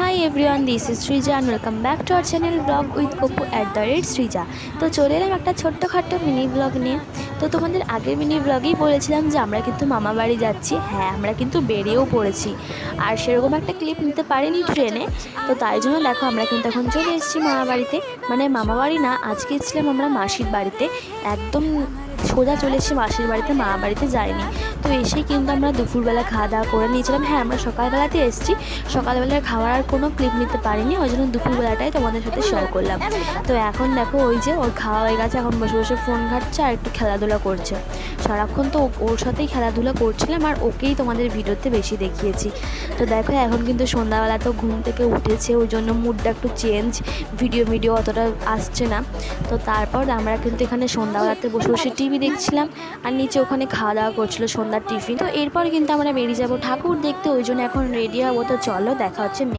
Hi everyone this is Srija and welcome back to our channel vlog with Kopu at the rate Srija তো চলে এলাম একটা ছোট্টখাট্টো mini blog নিয়ে। তো তোমাদের আগের মিনি ব্লগেই বলেছিলাম যে আমরা কিন্তু মামা বাড়ি যাচ্ছি। হ্যাঁ আমরা কিন্তু বেরিয়েও পড়েছি। আর সেরকম একটা ক্লিপ নিতে পারিনি ট্রেনে তো তাই জন্য দেখো আমরা কিন্তু এখন চলে এসেছি মামা বাড়িতে। মানে মামা বাড়ি না, আজকে এসেছিলাম আমরা মাসির বাড়িতে। একদম সোজা চলে এসেছি মাসির বাড়িতে, মামা বাড়িতে যাইনি। তো এসে কিন্তু আমরা দুপুরবেলা খাওয়া দাওয়া করে নিয়েছিলাম। হ্যাঁ আমরা সকালবেলাতে এসেছি। সকালবেলার খাওয়ার আর কোনো ক্লিপ নিতে পারিনি। ওই জন্য দুপুরবেলাটাই তোমাদের সাথে শেয়ার করলাম। তো এখন দেখো ওই যে ওর খাওয়া হয়ে গেছে। এখন বসে বসে ফোন ঘাটছে আর একটু খেলাধুলা করছে। সারাক্ষণ তো ওর সাথেই খেলাধুলা করছিলাম আর ওকেই তোমাদের ভিডিওতে বেশি দেখিয়েছি। তো দেখো, এখন কিন্তু সন্ধ্যাবেলা তো ঘুম থেকে উঠেছে, ওই জন্য মুডটা একটু চেঞ্জ ভিডিও ভিডিও অতটা আসছে না। তো তারপর আমরা কিন্তু এখানে সন্ধ্যাবেলাতে বসে বসে টিভি দেখছিলাম আর নিচে ওখানে খাওয়া দাওয়া করছিল সন্ধ্যার টিফিন। তো এরপর কিন্তু আমরা বেরিয়ে যাব ঠাকুর দেখতে, ওই জন্য এখন রেডি হব। তো চলো, দেখা হচ্ছে